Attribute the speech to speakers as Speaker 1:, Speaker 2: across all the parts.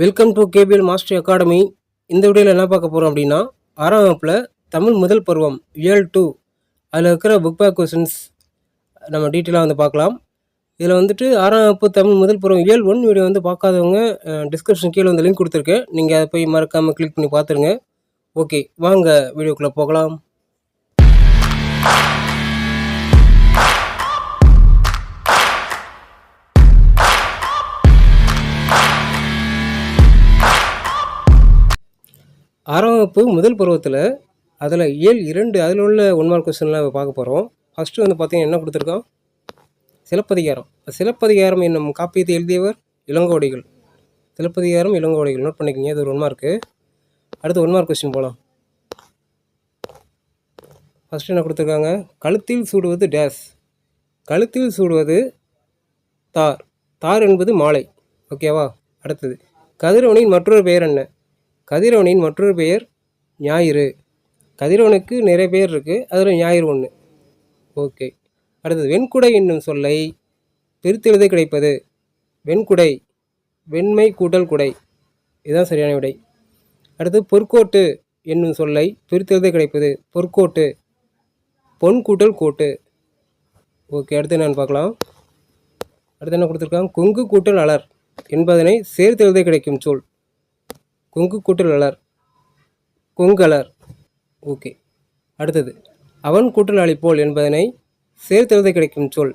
Speaker 1: Welcome to KPL master academy இந்த வீடியோவில் என்ன பார்க்க போகிறோம் அப்படின்னா ஆறாம் வகுப்பில் தமிழ் முதல் பருவம் இயல் டூ அதில் இருக்கிற புக் பேக் கொஸ்டின்ஸ் நம்ம டீட்டெயிலாக வந்து பார்க்கலாம். இதில் வந்துட்டு ஆறாம் வகுப்பு தமிழ் முதல் பருவம் இயல் ஒன் வீடியோ வந்து பார்க்காதவங்க டிஸ்கிரிப்ஷன் கீழே வந்து லிங்க் கொடுத்துருக்கேன். நீங்கள் அதை போய் மறக்காமல் கிளிக் பண்ணி பார்த்துருங்க. ஓகே வாங்க வீடியோக்குள்ளே போகலாம். ஆறாம் வகுப்பு முதல் பருவத்தில் அதில் ஏழு இரண்டு அதில் உள்ள ஒன் மார்க் கொஸ்டின்லாம் பார்க்க போகிறோம் ஃபஸ்ட்டு வந்து பார்த்தீங்கன்னா என்ன கொடுத்துருக்கோம் சிலப்பதிகாரம். சிலப்பதிகாரம் என்னும் காப்பியத்தை எழுதியவர் இளங்கோடிகள். சிலப்பதிகாரம் இளங்கோடிகள். நோட் பண்ணிக்கோங்க இது ஒரு ஒன் மார்க்கு அடுத்து ஒன் மார்க் கொஸ்டின் போகலாம் ஃபஸ்ட்டு என்ன கொடுத்துருக்காங்க? கழுத்தில் சூடுவது டேஸ் கழுத்தில் சூடுவது தார். தார் என்பது மாலை. ஓகேவா அடுத்தது. கதிரவனின் மற்றொரு பெயர் என்ன? கதிரவனின் மற்றொரு பெயர் ஞாயிறு. கதிரவனுக்கு நிறைய பேர் இருக்குது அதில் ஞாயிறு ஒன்று ஓகே. அடுத்தது வெண்குடை என்னும் சொல்லை பிரித்தெழுத கிடைப்பது. வெண்குடை வெண்மை கூட்டல் குடை. இதுதான் சரியான விடை. அடுத்து பொற்கோட்டு என்னும் சொல்லை பிரித்தெழுத கிடைப்பது. பொற்கோட்டு பொன் கூட்டல் கோட்டு. ஓகே அடுத்து என்னன்னு பார்க்கலாம். அடுத்து என்ன கொடுத்துருக்காங்க? கொங்கு கூட்டல் அலர் என்பதனை சேர்த்தெழுத கிடைக்கும் சொல். கொங்கு கூட்டல் அலர் கொங்கலர். ஓகே. அடுத்தது. அவன் கூட்டல் போல் என்பதனை சேர்த்தெழுத கிடைக்கும் சொல்.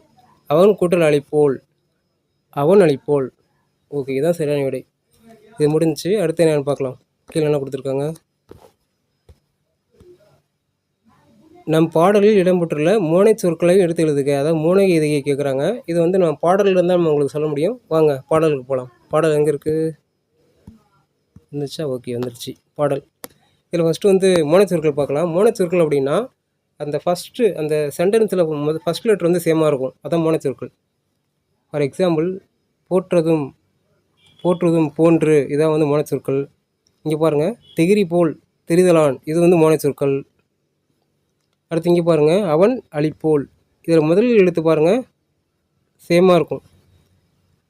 Speaker 1: அவன் கூட்டல் போல். அவன் அழிப்போல் ஓகே இதுதான் சரியான விடை. இது முடிஞ்சு அடுத்து என்னன்னு பார்க்கலாம். கீழே என்ன கொடுத்துருக்காங்க? நம் பாடலில் இடம்பெற்றுள்ள மூனை சொற்களை எடுத்து எழுதுக. அதாவது மூனை இதையை கேட்குறாங்க இது வந்து நம்ம பாடலில் இருந்தால் நம்ம உங்களுக்கு சொல்ல முடியும். வாங்க பாடலுக்கு போகலாம் பாடல் எங்கே இருக்குது இருந்துச்சா? ஓகே வந்துருச்சு. பாடல். இதில் ஃபஸ்ட்டு வந்து மோனச்சொற்கள் பார்க்கலாம். மோனச்சொற்கள் அப்படின்னா அந்த ஃபஸ்ட்டு அந்த சென்டென்ஸில் ஃபஸ்ட் லெட்டர் வந்து சேமாக இருக்கும். அதான் மோனச்சொற்கள் ஃபார் எக்ஸாம்பிள் போற்றதும் போற்றுவதும் போன்று இதான் வந்து மோனச்சொற்கள் இங்கே பாருங்கள் திகிரி போல் தெரிதலான் இது வந்து மோனச்சொற்கள் அடுத்து இங்கே பாருங்கள் அவன் அழிப்போல். இதில் முதல் எழுத்து பாருங்கள் சேமாக இருக்கும்.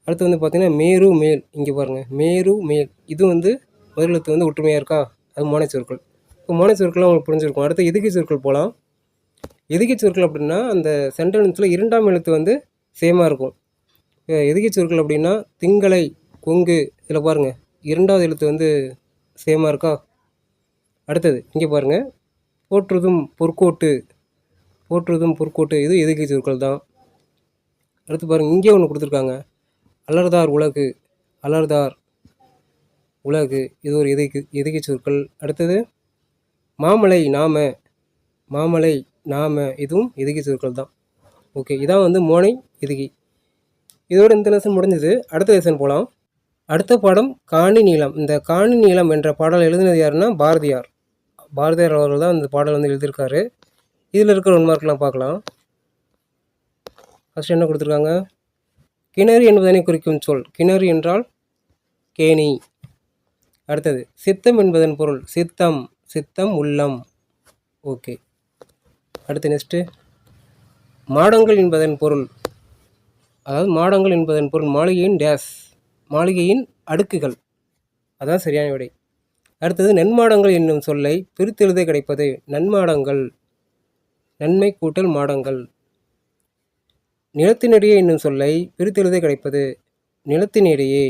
Speaker 1: அடுத்து வந்து பார்த்திங்கன்னா மேரு மேல். இங்கே பாருங்கள் மேரு மேல். இது வந்து முதலெழுத்து வந்து ஒற்றுமையாக இருக்கா? அது மோனை சொற்கள். இப்போ மோனை சொற்கள்லாம் உங்களுக்கு புரிஞ்சிருக்கும். அடுத்து எதுகை சொற்கள் போகலாம் எதுகை சொற்கள் அப்படின்னா அந்த சென்டென்ஸில் இரண்டாம் எழுத்து வந்து சேமாக இருக்கும். இப்போ எதுகை சொற்கள் அப்படின்னா திங்களை கொங்கு இதில் பாருங்கள் இரண்டாவது எழுத்து வந்து சேமாக இருக்கா? அடுத்தது இங்கே பாருங்கள் போற்றுதும் பொற்கோட்டு. போற்றுதும் பொற்கோட்டு இது எதுகை சொற்கள் தான். அடுத்து பாருங்கள் இங்கே ஒன்று கொடுத்துருக்காங்க. அலர்தார் உலகு அலர்தார். உலகு இது ஒரு எதுகை எதுகை சொற்கள். அடுத்தது மாமலை நாம மாமலை நாம இதுவும் எதுகை சொற்கள் தான். ஓகே இதான் வந்து மோனை எதுகை. இதோட இந்த லெசன் முடிஞ்சது. அடுத்த லெசன் போகலாம் அடுத்த பாடம் காணி நீளம். இந்த காணி நீளம் என்ற பாடல் எழுதினது யாருன்னா பாரதியார். பாரதியார் அவர்கள் தான் இந்த பாடல் வந்து எழுதியிருக்காரு. இதில் இருக்கிற ஒன் பார்க்கலாம். ஃபஸ்ட் என்ன கொடுத்துருக்காங்க? கிணறு என்பதனை குறிக்கும் சொல். கிணறு என்றால் கேணி. அடுத்தது சித்தம் என்பதன் பொருள் சித்தம் சித்தம் உள்ளம். ஓகே. அடுத்து நெக்ஸ்ட்டு மாடங்கள் என்பதன் பொருள். அதாவது மாடங்கள் என்பதன் பொருள் மாளிகையின் டேஸ் மாளிகையின் அடுக்குகள். அதான் சரியான விடை. அடுத்தது நன்மாடங்கள் என்னும் சொல்லை பிரித்தெழுத கிடைப்பது நன்மாடங்கள். நன்மை கூட்டல் மாடங்கள். நிலத்தினிடையே என்னும் சொல்லை பிரித்தெழுத கிடைப்பது நிலத்தினிடையே.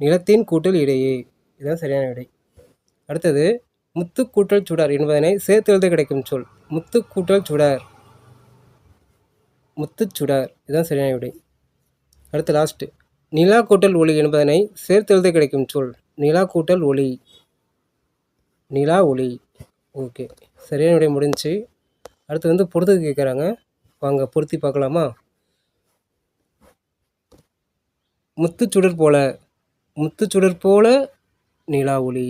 Speaker 1: நிலத்தின் கூட்டல் இடையே. இதுதான் சரியான விடை அடுத்தது முத்து கூட்டல் சுடர் என்பதனை சேர்த்தெழுத கிடைக்கும் சொல். முத்து கூட்டல் சுடர். முத்துச்சுடர் இதுதான் சரியான விடை அடுத்து லாஸ்ட்டு நிலா கூட்டல் ஒளி என்பதனை சேர்த்தெழுத கிடைக்கும் சொல். நிலா கூட்டல் ஒளி. நிலா ஒளி. ஓகே. சரியான விடை முடிஞ்சுச்சு அடுத்து வந்து பொறுத்துக்கு கேட்குறாங்க. வாங்க பொருத்தி பார்க்கலாமா? முத்துச்சுடர் போல. முத்துச்சுடர் போல நிலா ஒளி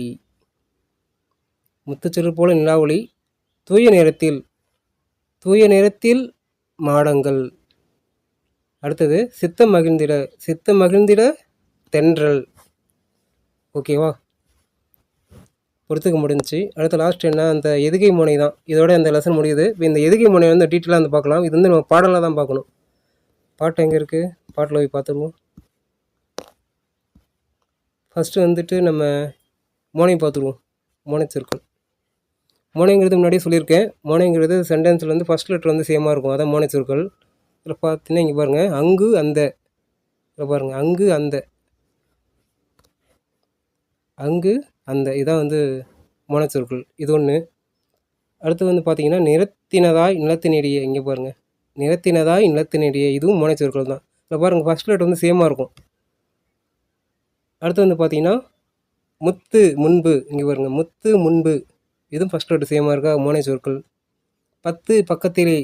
Speaker 1: முத்துச்சுடர் போல நிலா ஒளி தூய நேரத்தில் தூய நேரத்தில் மாடங்கள். அடுத்தது சித்த மகிழ்ந்திட சித்த மகிழ்ந்திட தென்றல். ஓகேவா பொறுத்துக்க முடிஞ்சுச்சு. அடுத்த லாஸ்ட் என்ன? அந்த எதுகை முனை தான். இதோட அந்த லெசன் முடியுது. இப்போ இந்த எதுகை முனை வந்து டீட்டெயிலாக வந்து பார்க்கலாம். இது வந்து நம்ம பாடலாக தான் பார்க்கணும். பாட்டு எங்கே இருக்குது பாட்டில் போய் பார்த்துருவோம். ஃபஸ்ட்டு வந்துட்டு நம்ம மோனை பார்த்துருவோம். மோனை மோனைங்கிறது முன்னாடியே சொல்லியிருக்கேன். மோனைங்கிறது சென்டென்ஸில் வந்து ஃபஸ்ட் லெட்டர் வந்து சேமாக இருக்கும். அதான் மோனை சொற்கள் இதில் பார்த்தீங்கன்னா இங்கே பாருங்கள் அங்கு அந்த. இதில் பாருங்கள் அங்கு அந்த. அங்கு அந்த. இதான் வந்து மோனை சொற்கள் இது ஒன்று அடுத்து வந்து பார்த்தீங்கன்னா நிறத்தினதாய் நிலத்தினிடையே. இங்கே பாருங்கள் நிறத்தினதாய் நிலத்தினிடையே. இதுவும் மோனை சொற்கள் தான். இதில் பாருங்கள் ஃபஸ்ட் லெட்டர் வந்து சேமாக இருக்கும். அடுத்து வந்து பார்த்தீங்கன்னா முத்து முன்பு இங்கே பாருங்கள் முத்து முன்பு. இதுவும் ஃபஸ்ட் லெட்டர் சேமாக இருக்கா? மோனை சொற்கள். பத்து பக்கத்திலே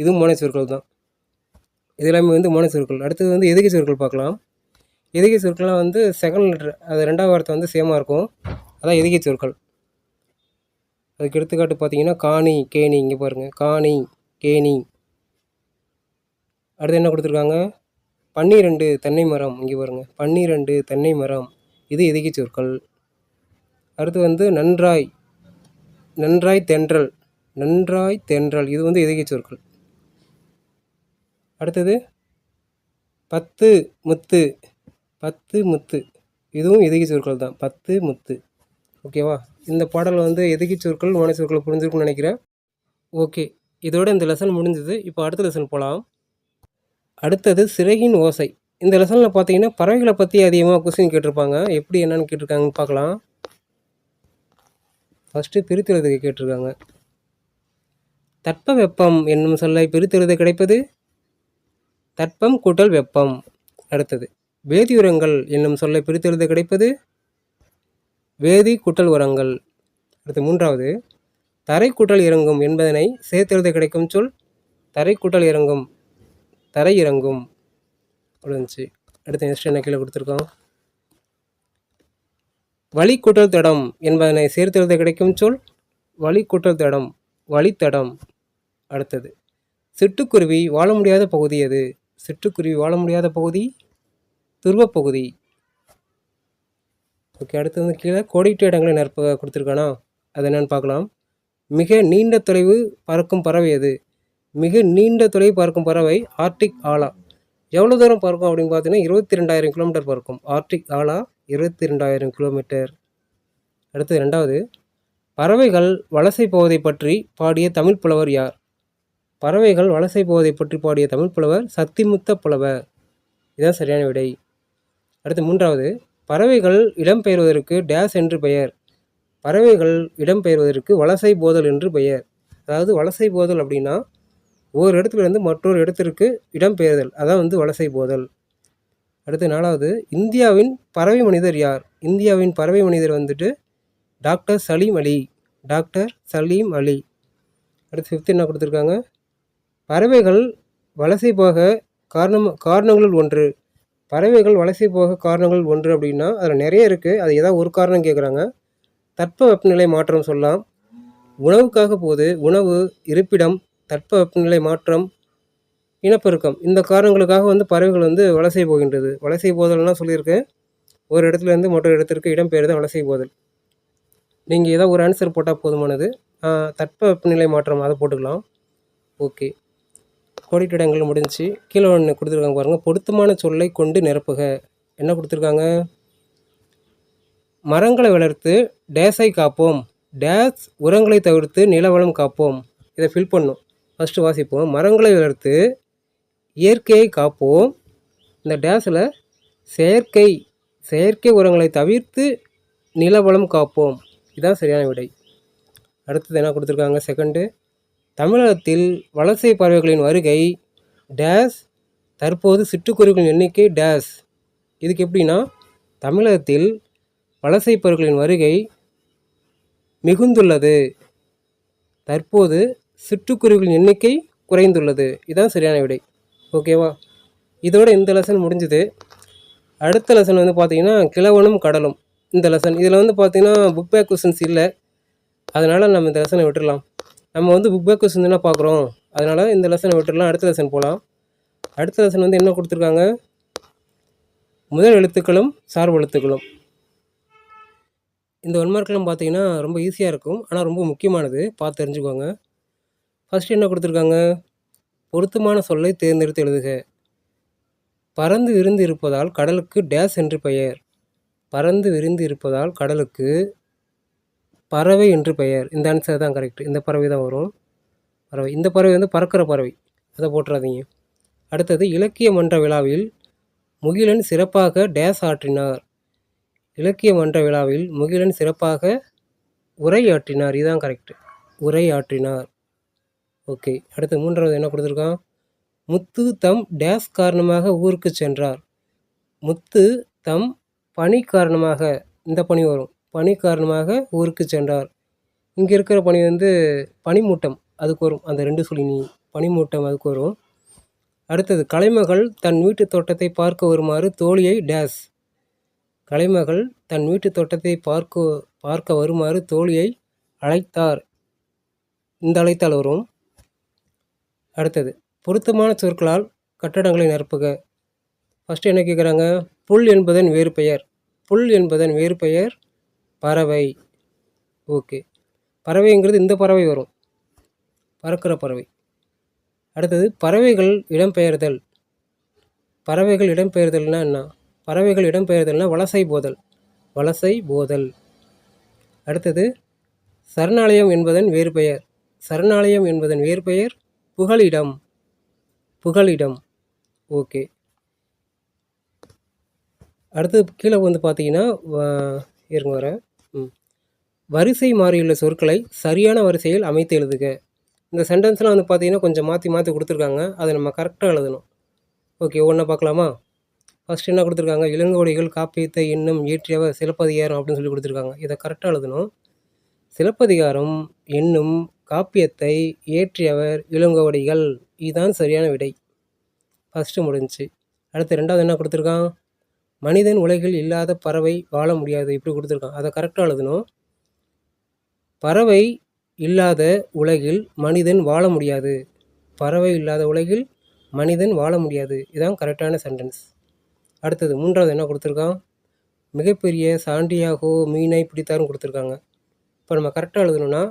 Speaker 1: இதுவும் மோனை சொற்கள் தான். இது எல்லாமே வந்து மோனை சொற்கள். அடுத்தது வந்து எதுகை சொற்கள் பார்க்கலாம். எதுகை சொற்கள்லாம் வந்து செகண்ட் லெட்டர் அது ரெண்டாவது வார்த்தை வந்து சேமாக இருக்கும். அதான் எதுகை சொற்கள். அதுக்கு எடுத்துக்காட்டு பார்த்தீங்கன்னா காணி கேணி இங்கே பாருங்கள் காணி கேணி. அடுத்து என்ன கொடுத்துருக்காங்க? பன்னிரெண்டு தென்னை மரம் இங்கே பாருங்கள் பன்னிரெண்டு தென்னை மரம். இது எதுகை சொற்கள்? அடுத்து வந்து நன்றாய் நன்றாய் தென்றல் நன்றாய் தென்றல். இது வந்து எதுகை சொற்கள்? அடுத்தது பத்து முத்து பத்து முத்து. இதுவும் எதிகை சொற்கள் தான்? பத்து முத்து. ஓகேவா இந்த பாடல் வந்து எதிகை சொற்கள்? மோனை சொற்கள் புரிஞ்சிருக்கும்னு நினைக்கிறேன். ஓகே இதோட இந்த லெசன் முடிஞ்சது. இப்போ அடுத்த லெசன் போகலாம் அடுத்தது சிறகின் ஓசை. இந்த லெசனில் பார்த்தீங்கன்னா பறவைகளை பற்றி அதிகமாக கொஸ்டின் கேட்டிருப்பாங்க. எப்படி என்னன்னு கேட்டிருக்காங்கன்னு பார்க்கலாம். ஃபஸ்ட்டு பிரித்துறதுக்கு கேட்டிருக்காங்க. தட்ப வெப்பம் என்னும் சொல்லை பிரித்துறது கிடைப்பது? தட்பம் கூட்டல் வெப்பம். அடுத்தது வேதி உரங்கள் என்னும் சொல்லை பிரித்தெழுத கிடைப்பது? வேதி கூட்டல் உரங்கள். அடுத்து மூன்றாவது தரை கூட்டல் இறங்கும் என்பதனை சேர்த்தெழுத கிடைக்கும் சொல்? தரை கூட்டல் இறங்கும். தரையிறங்கும் அடுத்து நெக்ஸ்ட் என்ன கீழே கொடுத்துருக்கோம்? வழி கூட்டல் தடம் என்பதனை சேர்த்தெழுத கிடைக்கும் சொல் வழி கூட்டல் தடம் வழித்தடம். அடுத்தது சிட்டுக்குருவி வாழ முடியாத பகுதி எது? சிட்டுக்குருவி வாழ முடியாத பகுதி துருவப்பகுதி ஓகே அடுத்து வந்து கீழே கோடிட்டு இடங்களை நிரப்ப கொடுத்துருக்கானா? அது என்னென்னு பார்க்கலாம். மிக நீண்ட தொலைவு பறக்கும் பறவை எது? மிக நீண்ட துறை பறக்கும் பறவை ஆர்டிக் ஆலா. எவ்வளோ தூரம் பறக்கும் அப்படின்னு பார்த்தீங்கன்னா இருபத்தி ரெண்டாயிரம் கிலோமீட்டர் பறக்கும் ஆர்டிக் ஆலா இருபத்தி ரெண்டாயிரம் கிலோமீட்டர். அடுத்து ரெண்டாவது பறவைகள் வலசை போவதை பற்றி பாடிய தமிழ் புலவர் யார்? பறவைகள் வலசை போவதை பற்றி பாடிய தமிழ் புலவர் சத்திமுத்த புலவர். இதுதான் சரியான விடை. அடுத்து மூன்றாவது பறவைகள் இடம்பெயர்வதற்கு டேஸ் என்று பெயர். பறவைகள் இடம்பெயர்வதற்கு வலசை போதல் என்று பெயர். அதாவது வலசை போதல் அப்படின்னா ஒரு இடத்துல இருந்து மற்றொரு இடத்திற்கு இடம்பெயர்தல். அதான் வந்து வலசை போதல். அடுத்து நாலாவது இந்தியாவின் பறவை மனிதர் யார்? இந்தியாவின் பறவை மனிதர் வந்துட்டு டாக்டர் சலீம் அலி. டாக்டர் சலீம் அலி. அடுத்து ஃபிஃப்த் என்ன கொடுத்துருக்காங்க? பறவைகள் வலசை போக காரணம் காரணங்களுள் ஒன்று. பறவைகள் வலசை போக காரணங்கள் ஒன்று அப்படின்னா அதில் நிறைய இருக்குது அது ஏதாவது ஒரு காரணம் கேட்குறாங்க தட்ப வெப்பநிலை மாற்றம் சொல்லலாம். உணவுக்காக போது உணவு இருப்பிடம் தட்ப வெப்பநிலை மாற்றம் இனப்பெருக்கம் இந்த காரணங்களுக்காக வந்து பறவைகள் வந்து வலசை போகின்றது. வலசை போதல்னால் சொல்லியிருக்கேன் ஒரு இடத்துலேருந்து மற்றொரு இடத்திற்கு இடம்பெயர் தான் வலசை போதல். நீங்கள் ஏதோ ஒரு ஆன்சர் போட்டால் போதுமானது. தட்ப வெப்பநிலை மாற்றம் அதை போட்டுக்கலாம். ஓகே. கோடிட்ட இடங்கள் முடிஞ்சு கீழே ஒன்று கொடுத்துருக்காங்க பாருங்கள் பொருத்தமான சொல்லை கொண்டு நிரப்புக. என்ன கொடுத்துருக்காங்க? மரங்களை வளர்த்து டேஸை காப்போம். டேஸ் உரங்களை தவிர்த்து நிலவளம் காப்போம். இதை ஃபில் பண்ணும். ஃபஸ்ட்டு வாசிப்போம். மரங்களை வளர்த்து இயற்கையை காப்போம். இந்த டேஸில் செயற்கை செயற்கை உரங்களை தவிர்த்து நிலவளம் காப்போம். இதுதான் சரியான விடை. அடுத்தது என்ன கொடுத்துருக்காங்க? செகண்டு தமிழகத்தில் வலசை பறவைகளின் வருகை டேஸ் தற்போது சிட்டுக்குருவிகளின் எண்ணிக்கை டேஸ் இதுக்கு எப்படின்னா தமிழகத்தில் வலசை பறவைகளின் வருகை மிகுந்துள்ளது. தற்போது சிற்றுக்குருவிகளின் எண்ணிக்கை குறைந்துள்ளது. இதுதான் சரியான விடை. ஓகேவா இதோட இந்த லெசன் முடிஞ்சுது. அடுத்த லெசன் வந்து பார்த்திங்கன்னா கிழவனும் கடலும். இந்த லெசன் இதில் வந்து பார்த்திங்கன்னா புக் பேக் கொஸ்டின்ஸ் இல்லை. அதனால் நம்ம இந்த லெசனை விட்டுடலாம் நம்ம வந்து புக் பேக் கொஸ்டின் தான் பார்க்குறோம் அதனால் இந்த லெசனை விட்டுடலாம் அடுத்த லெசன் போகலாம் அடுத்த லெசன் வந்து என்ன கொடுத்துருக்காங்க? முதல் எழுத்துக்களும் சார்பு எழுத்துக்களும். இந்த ஒன் மார்க்கெலாம் பார்த்தீங்கன்னா ரொம்ப ஈஸியாக இருக்கும். ஆனால் ரொம்ப முக்கியமானது. பார்த்து தெரிஞ்சுக்கோங்க. ஃபஸ்ட்டு என்ன கொடுத்துருக்காங்க? பொருத்தமான சொல்லை தேர்ந்தெடுத்து எழுதுக. பறந்து விருந்து இருப்பதால் கடலுக்கு டேஸ் என்று பெயர். பறந்து விரிந்து இருப்பதால் கடலுக்கு பறவை என்று பெயர். இந்த ஆன்சர் தான் கரெக்ட் இந்த பறவை தான் வரும். பறவை. இந்த பறவை வந்து பறக்கிற பறவை. அதை போட்டுறாதீங்க. அடுத்தது இலக்கிய மன்ற விழாவில் முகிலன் சிறப்பாக டேஸ் ஆற்றினார். இலக்கிய மன்ற விழாவில் முகிலன் சிறப்பாக உரையாற்றினார் இதுதான் கரெக்ட் உரையாற்றினார் ஓகே. அடுத்து மூன்றாவது என்ன கொடுத்துருக்கான்? முத்து தம் டேஸ் காரணமாக ஊருக்கு சென்றார். முத்து தம் பணி காரணமாக இந்த பணி வரும். பணி காரணமாக ஊருக்கு சென்றார். இங்கே இருக்கிற பனி வந்து பனிமூட்டம் அதுக்கு வரும். அந்த ரெண்டு சொல்லி நீ பனிமூட்டம் அதுக்கு வரும். அடுத்தது கலைமகள் தன் வீட்டு தோட்டத்தை பார்க்க வருமாறு தோழியை டேஸ். கலைமகள் தன் வீட்டு தோட்டத்தை பார்க்க பார்க்க வருமாறு தோழியை அழைத்தார். இந்த அழைத்தால் வரும். அடுத்தது பொருத்தமான சொற்களால் கட்டடங்களை நிரப்புக. ஃபஸ்ட்டு என்ன கேட்குறாங்க புல் என்பதன் வேறு பெயர். புல் என்பதன் வேறு பெயர் பறவை. ஓகே பறவைங்கிறது இந்த பறவை வரும். பறக்கிற பறவை. அடுத்தது பறவைகள் இடம்பெயர்தல். பறவைகள் இடம்பெயர்தல்னா என்ன? பறவைகள் இடம்பெயர்தல்னா வலசை போதல். வலசை போதல். அடுத்தது சரணாலயம் என்பதன் வேறு பெயர். சரணாலயம் என்பதன் வேறு பெயர் புகலிடம். புகலிடம். ஓகே. அடுத்தது கீழே வந்து பார்த்தீங்கன்னா இருங்க வரேன். ம். வரிசை மாறியுள்ள சொற்களை சரியான வரிசையில் அமைத்து எழுதுக. இந்த சென்டென்ஸ்லாம் வந்து பார்த்தீங்கன்னா கொஞ்சம் மாற்றி மாற்றி கொடுத்துருக்காங்க. அதை நம்ம கரெக்டாக எழுதணும். ஓகே ஒன்றை பார்க்கலாமா? ஃபஸ்ட் என்ன கொடுத்துருக்காங்க? இளங்கோடிகள் காப்பியத்தை இன்னும் இயற்றியவர் சிலப்பதிகாரம் அப்படின்னு சொல்லி கொடுத்துருக்காங்க. இதை கரெக்டாக எழுதணும். சிலப்பதிகாரம் என்னும் காப்பியத்தை இயற்றியவர் இளங்கோவடிகள். இதுதான் சரியான விடை. ஃபஸ்ட்டு முடிஞ்சுச்சு அடுத்து ரெண்டாவது என்ன கொடுத்துருக்கான்? மனிதன் உலகில் இல்லாத பறவை வாழ முடியாது. இப்படி கொடுத்துருக்கான். அதை கரெக்டாக எழுதணும். பறவை இல்லாத உலகில் மனிதன் வாழ முடியாது. பறவை இல்லாத உலகில் மனிதன் வாழ முடியாது. இதுதான் கரெக்டான சென்டென்ஸ் அடுத்தது மூன்றாவது என்ன கொடுத்துருக்கான்? மிகப்பெரிய சாண்டியாகோ மீனை பிடித்தாரும் கொடுத்துருக்காங்க. இப்போ நம்ம கரெக்டாக எழுதணும்னா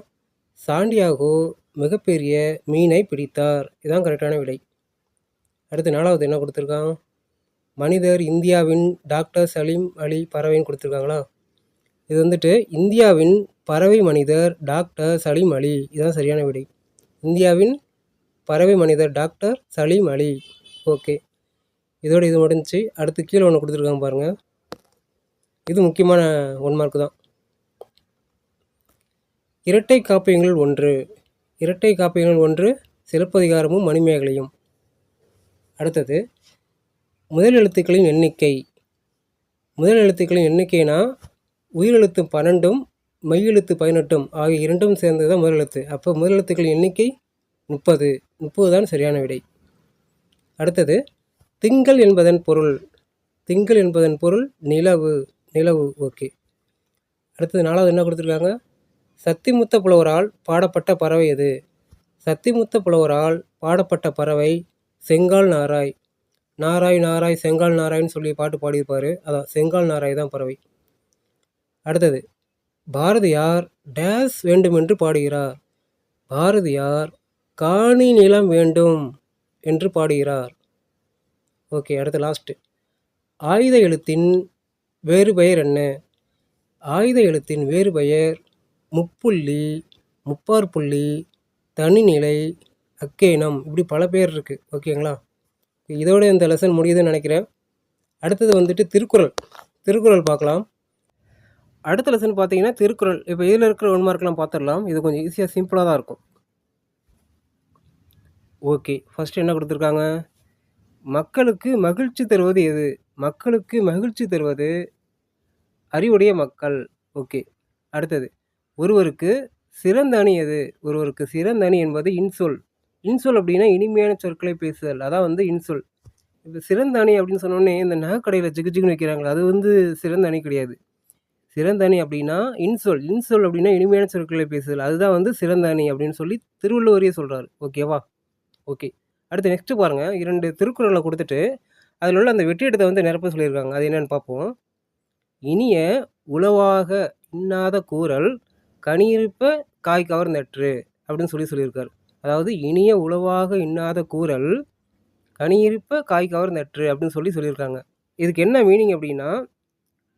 Speaker 1: சாண்டியாகோ மிகப்பெரிய மீனை பிடித்தார். இதுதான் கரெக்டான விடை. அடுத்து நாலாவது என்ன கொடுத்துருக்கான்? மனிதர் இந்தியாவின் டாக்டர் சலீம் அலி பறவைன்னு கொடுத்துருக்காங்களா? இது வந்துட்டு இந்தியாவின் பறவை மனிதர் டாக்டர் சலீம் அலி. இதுதான் சரியான விடை. இந்தியாவின் பறவை மனிதர் டாக்டர் சலீம் அலி. ஓகே. இதோட இது முடிஞ்சு அடுத்து கீழே ஒன்று கொடுத்துருக்காங்க பாருங்கள் இது முக்கியமான ஒன் மார்க் தான். இரட்டை காப்பியங்கள் ஒன்று. இரட்டை காப்பியங்கள் ஒன்று சிலப்பதிகாரமும் மணிமேகலையும். அடுத்தது முதல் எழுத்துக்களின் எண்ணிக்கை. முதல் எழுத்துக்களின் எண்ணிக்கைனா உயிரெழுத்து பன்னெண்டும் மெய்யெழுத்து பதினெட்டும் ஆகிய இரண்டும் சேர்ந்தது தான் முதல் எழுத்து. அப்போ முதல் எழுத்துக்களின் எண்ணிக்கை முப்பது. முப்பது தான் சரியான விடை. அடுத்தது திங்கள் என்பதன் பொருள். திங்கள் என்பதன் பொருள் நிலவு. நிலவு ஓகே. அடுத்தது நாலாவது என்ன கொடுத்துருக்காங்க? சத்திமுத்த புலவரால் பாடப்பட்ட பறவை எது? சத்திமுத்த புலவரால் பாடப்பட்ட பறவை செங்கால் நாராய். நாராய் நாராய் செங்கால் நாராய்னு சொல்லி பாட்டு பாடியிருப்பார். அதான் செங்கால் நாராய் தான் பறவை. அடுத்தது பாரதியார் டேஸ் வேண்டும் என்று பாடுகிறார். பாரதியார் காணி நிலம் வேண்டும் என்று பாடுகிறார். ஓகே அடுத்த லாஸ்ட்டு ஆயுத எழுத்தின் வேறு பெயர் என்ன? ஆயுத எழுத்தின் வேறு பெயர் முப்புள்ளி முப்பார் புள்ளி தனிநிலை அக்கேனம் இப்படி பல பேர் இருக்குது ஓகேங்களா? இதோட இந்த லெசன் முடியுதுன்னு நினைக்கிறேன். அடுத்தது வந்துட்டு திருக்குறள். திருக்குறள் பார்க்கலாம். அடுத்த லெசன் பார்த்தீங்கன்னா திருக்குறள். இப்போ இதில் இருக்கிற ஒன் மார்க்லாம் பார்த்துடலாம். இது கொஞ்சம் ஈஸியாக சிம்பிளாக தான் இருக்கும். ஓகே. ஃபஸ்ட்டு என்ன கொடுத்துருக்காங்க? மக்களுக்கு மகிழ்ச்சி தருவது எது? மக்களுக்கு மகிழ்ச்சி தருவது அறிவுடைய மக்கள். ஓகே. அடுத்தது. ஒருவருக்கு சிறந்த அணி எது? ஒருவருக்கு சிறந்த அணி என்பது இன்சொல். இன்சொல் அப்படின்னா இனிமையான சொற்களை பேசுதல். அதான் வந்து இன்சொல். இப்போ சிறந்த அணி அப்படின்னு சொன்னோடனே இந்த நகைக்கடையில் ஜிகு ஜிகுன்னு வைக்கிறாங்களே அது வந்து சிறந்த அணி கிடையாது. சிறந்த அணி அப்படின்னா இன்சொல். இன்சொல் அப்படின்னா இனிமையான சொற்களை பேசுதல். அதுதான் வந்து சிறந்த அணி அப்படின்னு சொல்லி திருவள்ளுவரையே சொல்கிறாரு ஓகேவா ஓகே அடுத்து நெக்ஸ்ட்டு பாருங்கள் இரண்டு திருக்குறளை கொடுத்துட்டு அதில் உள்ள அந்த வெற்றிடத்தை வந்து நிரப்ப சொல்லியிருக்காங்க. அது என்னென்னு பார்ப்போம். இனிய உளவாக இன்னாத கூறல் கனியிருப்ப காய் கவர்ந்தற்று அப்படின்னு சொல்லி சொல்லியிருக்கார். அதாவது இனிய உளவாக இன்னாத கூறல் கனியிருப்ப காய் கவர் நற்று அப்படின்னு சொல்லி சொல்லியிருக்காங்க. இதுக்கு என்ன மீனிங் அப்படின்னா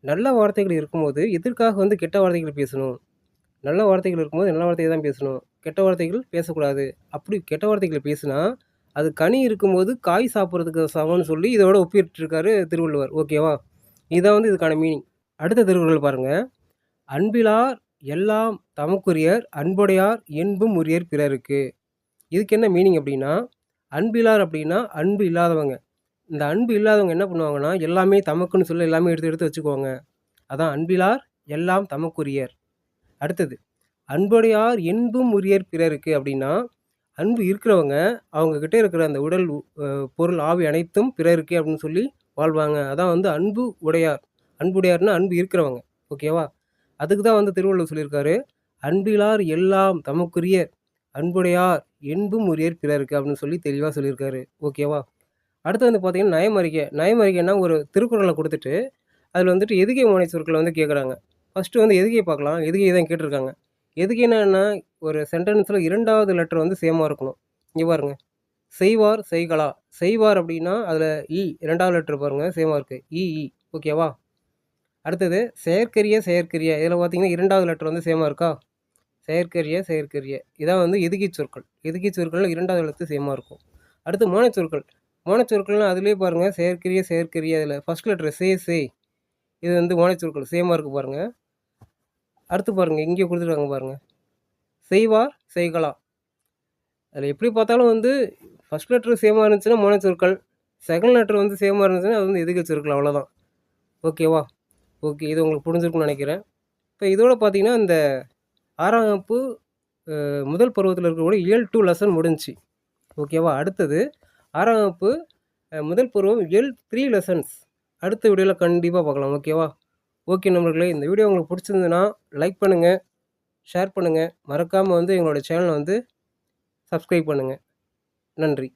Speaker 1: நல்ல வார்த்தைகள் இருக்கும்போது எதற்காக வந்து கெட்ட வார்த்தைகள் பேசணும்? நல்ல வார்த்தைகள் இருக்கும்போது நல்ல வார்த்தையை தான் பேசணும். கெட்ட வார்த்தைகள் பேசக்கூடாது. அப்படி கெட்ட வார்த்தைகள் பேசுனா அது கனி இருக்கும்போது காய் சாப்பிட்றதுக்கு சமம்னு சொல்லி இதோட ஒப்பிட்டுருக்காரு திருவள்ளுவர். ஓகேவா? இதான் வந்து இதுக்கான மீனிங் அடுத்த திருக்குறள் பாருங்கள் அன்பிலார் எல்லாம் தமக்குரியர் அன்புடையார் என்பும் உரியர் பிறருக்கு. இதுக்கு என்ன மீனிங் அப்படின்னா அன்பிலார் அப்படின்னா அன்பு இல்லாதவங்க. இந்த அன்பு இல்லாதவங்க என்ன பண்ணுவாங்கன்னா எல்லாமே தமக்குன்னு சொல்லி எல்லாமே எடுத்து எடுத்து வச்சுக்குவாங்க. அதான் அன்பிலார் எல்லாம் தமக்குரியர். அடுத்தது அன்புடையார் என்பும் உரியர் பிறருக்கு அப்படின்னா அன்பு இருக்கிறவங்க அவங்கக்கிட்ட இருக்கிற அந்த உடல் பொருள் ஆவி அனைத்தும் பிறருக்கு அப்படின்னு சொல்லி வாழ்வாங்க. அதான் வந்து அன்பு உடையார். அன்புடையார்னா அன்பு இருக்கிறவங்க. ஓகேவா? அதுக்கு தான் வந்து திருவள்ளுவர் சொல்லியிருக்காரு அன்பிலார் எல்லாம் தமக்குரிய அன்புடையார் என்பும் உரியர் பிறருக்கு அப்படின்னு சொல்லி தெளிவாக சொல்லியிருக்காரு. ஓகேவா அடுத்து வந்து பார்த்தீங்கன்னா நயமறிக்கை நயமறிக்கைன்னா ஒரு திருக்குறளை கொடுத்துட்டு அதில் வந்துட்டு எதுகை மோனை சொற்களை வந்து கேட்குறாங்க ஃபஸ்ட்டு வந்து எதுகையை பார்க்கலாம். எதுகை தான் கேட்டிருக்காங்க. எதுகைன்னா ஒரு சென்டென்ஸில் இரண்டாவது லெட்டர் வந்து சேமாக இருக்கணும். இங்கே பாருங்க. செய்வார் செய்களா செய்வார் அப்படின்னா அதில் இ இரண்டாவது லெட்டர் பாருங்கள் சேமாக இருக்குது இ ஓகேவா அடுத்தது செயற்கரிய செயற்கரிய. இதில் பார்த்தீங்கன்னா இரண்டாவது லெட்டர் வந்து சேமாக இருக்கா? செயற்கரிய செயற்கரிய. இதான் வந்து எதுகை சொற்கள். எதுகை சொற்கள் இரண்டாவது எழுத்து சேமாக இருக்கும். அடுத்து மோனச்சொற்கள். மோனச்சொற்கள்லாம் அதுலேயே பாருங்கள் செயற்கரிய செயற்கரிய. அதில் ஃபஸ்ட் லெட்டர் சே சே. இது வந்து மோனச்சொற்கள். சேமாக இருக்குது பாருங்கள் அடுத்து பாருங்கள் இங்கே கொடுத்துருக்காங்க பாருங்கள் செய்வார் செய்கலாம் அதில் எப்படி பார்த்தாலும் வந்து ஃபஸ்ட் லெட்ரு சேமாக இருந்துச்சுன்னா மோனச்சொற்கள். செகண்ட் லெட்ரு வந்து சேமாக இருந்துச்சுன்னா அது வந்து எதுகை சொற்கள். அவ்வளோதான் ஓகேவா ஓகே இது உங்களுக்கு புரிஞ்சிருக்கும்னு நினைக்கிறேன். இப்போ இதோட பார்த்தீங்கன்னா இந்த ஆறாம் வகுப்பு முதல் பருவத்தில் இருக்கக்கூடிய இயல் டூ லெசன் முடிஞ்சுச்சு. ஓகேவா? அடுத்தது ஆறாம் வகுப்பு முதல் பருவம் இயல் த்ரீ லெசன்ஸ் அடுத்த வீடியோவில் கண்டிப்பாக பார்க்கலாம் ஓகேவா? ஓகே நம்பர்களே இந்த வீடியோ உங்களுக்கு பிடிச்சிருந்துன்னா லைக் பண்ணுங்கள் ஷேர் பண்ணுங்கள் மறக்காமல் வந்து எங்களோட சேனலை வந்து சப்ஸ்கிரைப் பண்ணுங்கள் நன்றி.